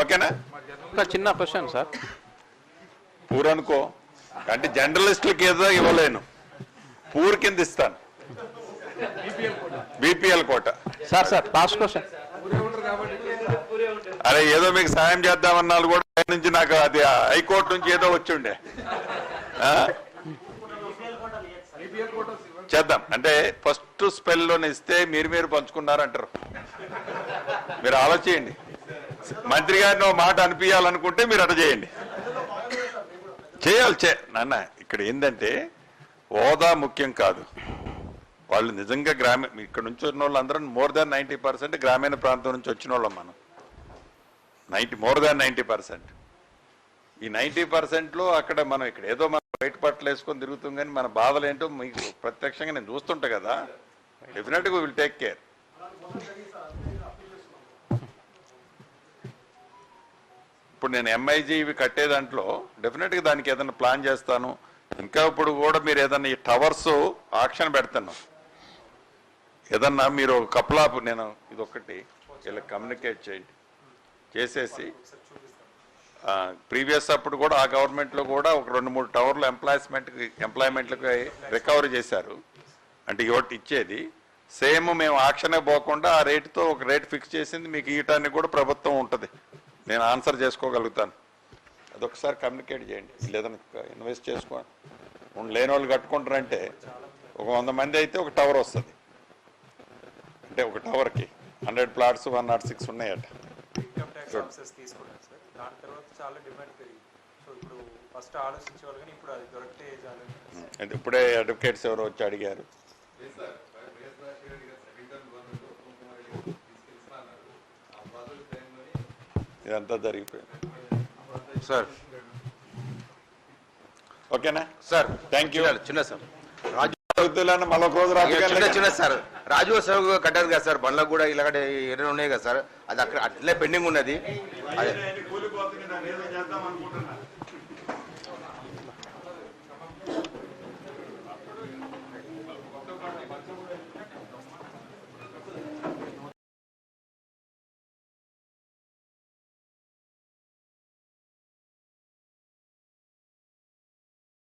ఓకేనా? చిన్న question sir. Poor అనుకో అంటే జర్నలిస్టులకి ఏదో ఇవ్వలేను. పూర్ కింద ఇస్తాను. BPL quota. Sir sir last question అరే ఏదో మీకు సాయం చేద్దామన్నారు కూడా నుంచి నాకు అది హైకోర్టు నుంచి ఏదో వచ్చి ఉండే ఆ? చేద్దాం. అంటే ఫస్ట్ స్పెల్లోని ఇస్తే మీరు మీరు పంచుకున్నారంటారు. మీరు ఆలోచించండి. మంత్రి గారిని ఓ మాట అనిపించాలనుకుంటే మీరు అట చేయండి. చేయాలి చే నాన్న ఇక్కడ ఏంటంటే హోదా ముఖ్యం కాదు. వాళ్ళు నిజంగా గ్రామీణ ఇక్కడ నుంచి వచ్చిన వాళ్ళందరూ మోర్ దాన్ నైంటీ పర్సెంట్ గ్రామీణ ప్రాంతం నుంచి వచ్చిన వాళ్ళం మనం. Ninety more than ninety percent. ఈ నైంటీ పర్సెంట్లో అక్కడ మనం ఇక్కడ ఏదో బయట పట్టలు వేసుకొని తిరుగుతాం కానీ మన బాధలు ఏంటో మీకు ప్రత్యక్షంగా నేను చూస్తుంటా కదా. డెఫినెట్గా విల్ టేక్ కేర్ ఇప్పుడు నేను ఎంఐజీ ఇవి కట్టే దాంట్లో డెఫినెట్గా దానికి ఏదైనా ప్లాన్ చేస్తాను. ఇంకా ఇప్పుడు కూడా మీరు ఏదైనా ఈ టవర్స్ ఆక్షన్ పెడతాను. ఏదన్నా మీరు ఒక కప్లాప్ నేను ఇది ఒకటి వీళ్ళకి కమ్యూనికేట్ చేయండి. చేసేసి ప్రీవియస్ అప్పుడు కూడా ఆ గవర్నమెంట్లో కూడా ఒక రెండు మూడు టవర్లు ఎంప్లాయ్మెంట్కి ఎంప్లాయ్మెంట్లకు రికవరీ చేశారు. అంటే ఒకటి ఇచ్చేది. సేమ్ మేము ఆక్షనే పోకుండా ఆ రేటుతో ఒక రేట్ ఫిక్స్ చేసింది. మీకు ఇవ్వటానికి కూడా ప్రభుత్వం ఉంటుంది. నేను ఆన్సర్ చేసుకోగలుగుతాను. అదొకసారి కమ్యూనికేట్ చేయండి. లేదన్నా ఇన్వెస్ట్ చేసుకో లేని వాళ్ళు కట్టుకుంటారంటే ఒక వంద మంది అయితే ఒక టవర్ వస్తుంది. అంటే ఒక టవర్కి. Hundred flats one not six ఉన్నాయట. ఇన్కమ్ ట్యాక్స్ ఆఫీసర్స్ తీసుకున్నాం సార్. దాని తర్వాత చాలా డిమాండ్ పెరిగింది. సో ఇప్పుడు ఫస్ట్ ఆలోచించేవాళ్ళు కానీ ఇప్పుడు అది దొరికితే చాలు. అంటే ఇప్పుడే అడ్వకేట్స్ ఎవరో వచ్చి అడిగారు. ఇదంతా జరిగిపోయింది. సార్. ఓకేనా? సార్. థ్యాంక్ యూ చిన్న- సార్. రాజు చదువుతున్నా మళ్ళీ ఒక రోజు చిన్న రాజకీయాలు చిన్న సార్. రాజు సేవ కట్టారు కదా సార్ బండ్లకు కూడా ఇలాగ ఎన్నో ఉన్నాయి కదా సార్ అది అక్కడ అట్లే పెండింగ్ ఉన్నది. అదే.